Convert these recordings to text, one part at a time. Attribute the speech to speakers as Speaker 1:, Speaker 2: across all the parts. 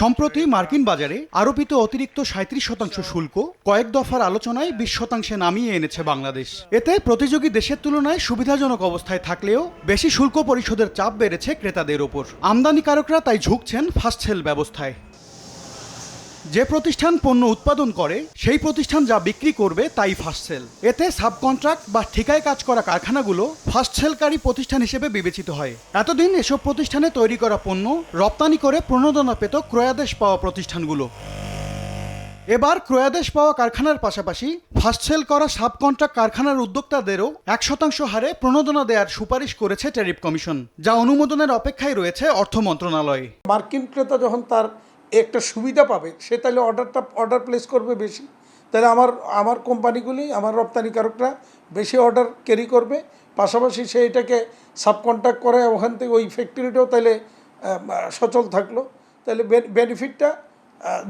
Speaker 1: সম্প্রতি মার্কিন বাজারে আরোপিত অতিরিক্ত সাঁত্রিশ শতাংশ শুল্ক কয়েক দফার আলোচনায় বিশ শতাংশে নামিয়ে এনেছে বাংলাদেশ। এতে প্রতিযোগী দেশের তুলনায় সুবিধাজনক অবস্থায় থাকলেও বেশি শুল্ক পরিশোধের চাপ বেড়েছে ক্রেতাদের ওপর। আমদানিকারকরা তাই ঝুঁকছেন ফাস্ট সেল ব্যবস্থায়। যে প্রতিষ্ঠান পণ্য উৎপাদন করে, সেই প্রতিষ্ঠান যা বিক্রি করবে তাই ফাস্ট সেল এতে সাবকন্ট্রাক্ট বা ঠিকায় কাজ করা কারখানাগুলো ফাস্ট সেলকারী প্রতিষ্ঠান হিসেবে বিবেচিত হয়। এতদিন এসব প্রতিষ্ঠানে তৈরি করা পণ্য রপ্তানি করে প্রণোদনা পেত ক্রয়াদেশ পাওয়া প্রতিষ্ঠানগুলো। এবার ক্রয়াদেশ পাওয়া কারখানার পাশাপাশি ফাস্ট সেল করা সাবকন্ট্রাক্ট কারখানার উদ্যোক্তাদেরও এক শতাংশ হারে প্রণোদনা দেওয়ার সুপারিশ করেছে ট্যারিফ কমিশন যা অনুমোদনের অপেক্ষায় রয়েছে অর্থ মন্ত্রণালয়।
Speaker 2: মার্কিন ক্রেতা যখন তার একটা সুবিধা পাবে, সে তাহলে অর্ডারটা, অর্ডার প্লেস করবে বেশি। তাহলে আমার আমার কোম্পানিগুলি, আমার রপ্তানিকারকরা বেশি অর্ডার ক্যারি করবে। পাশাপাশি সে এটাকে সাবকন্ট্রাক্ট করে ওখান থেকে ওই ফ্যাক্টরিটাও তাহলে সচল থাকল। তাহলে বেনিফিটটা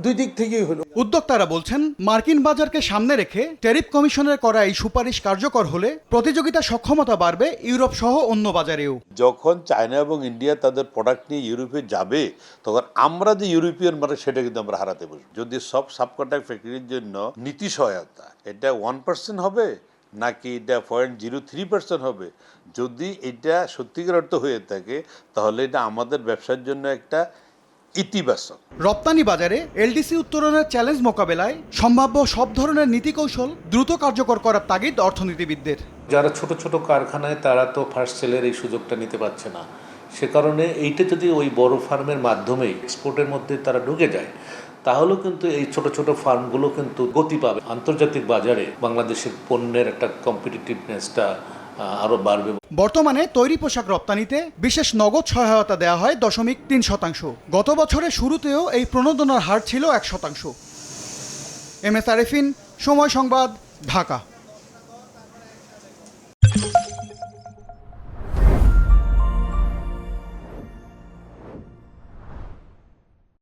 Speaker 2: দুই দিক থেকেই হলো।
Speaker 1: উদ্যোক্তারা বলছেন মার্কিন বাজারকে সামনে রেখে ট্যারিফ কমিশনের করা এই সুপারিশ কার্যকর হলে প্রতিযোগিতা সক্ষমতা বাড়বে ইউরোপ সহ অন্য বাজারেও।
Speaker 3: যখন চায়না এবং ইন্ডিয়া তাদের প্রোডাক্ট নিয়ে ইউরোপে যাবে তখন আমরা যে ইউরোপিয়ান মার্কেট সেটা কিন্তু আমরা হারাতে বসবো। যদি সব সাবকন্ট্রাক্ট ফ্যাক্টরির জন্য নীতি সহায়তা এটা ওয়ান পার্সেন্ট হবে নাকি এটা পয়েন্ট জিরো থ্রি পার্সেন্ট হবে? যদি এটা সত্যিকার অর্থ হয়ে থাকে তাহলে এটা আমাদের ব্যবসার জন্য একটা ইতিবাচক।
Speaker 1: রপ্তানি বাজারে এলডিসি উত্তরণের চ্যালেঞ্জ মোকাবেলায় সম্ভাব্য সব ধরনের নীতি কৌশল দ্রুত কার্যকর করার তাগিদ অর্থনীতিবিদদের।
Speaker 4: যারা ছোট ছোট কারখানায় তারা তো ফার্স্ট সেলের এই সুযোগটা নিতে পারছে না। সে কারণে এইটা যদি ওই বড় ফার্মের মাধ্যমে এক্সপোর্টের মধ্যে তারা ঢুকে যায় তাহলেও কিন্তু এই ছোট ছোট ফার্মগুলো কিন্তু গতি পাবে। আন্তর্জাতিক বাজারে বাংলাদেশের পণ্যের একটা কম্পিটিটিভনেসটা আরও বাড়বে।
Speaker 1: বর্তমানে তৈরি পোশাক রপ্তানিতে বিশেষ নগদ সহায়তা দেওয়া হয় দশমিক তিন শতাংশ। গত বছরের শুরুতেও এই প্রণোদনার হার ছিল এক শতাংশ। এম এস আরেফিন, সময় সংবাদ, ঢাকা।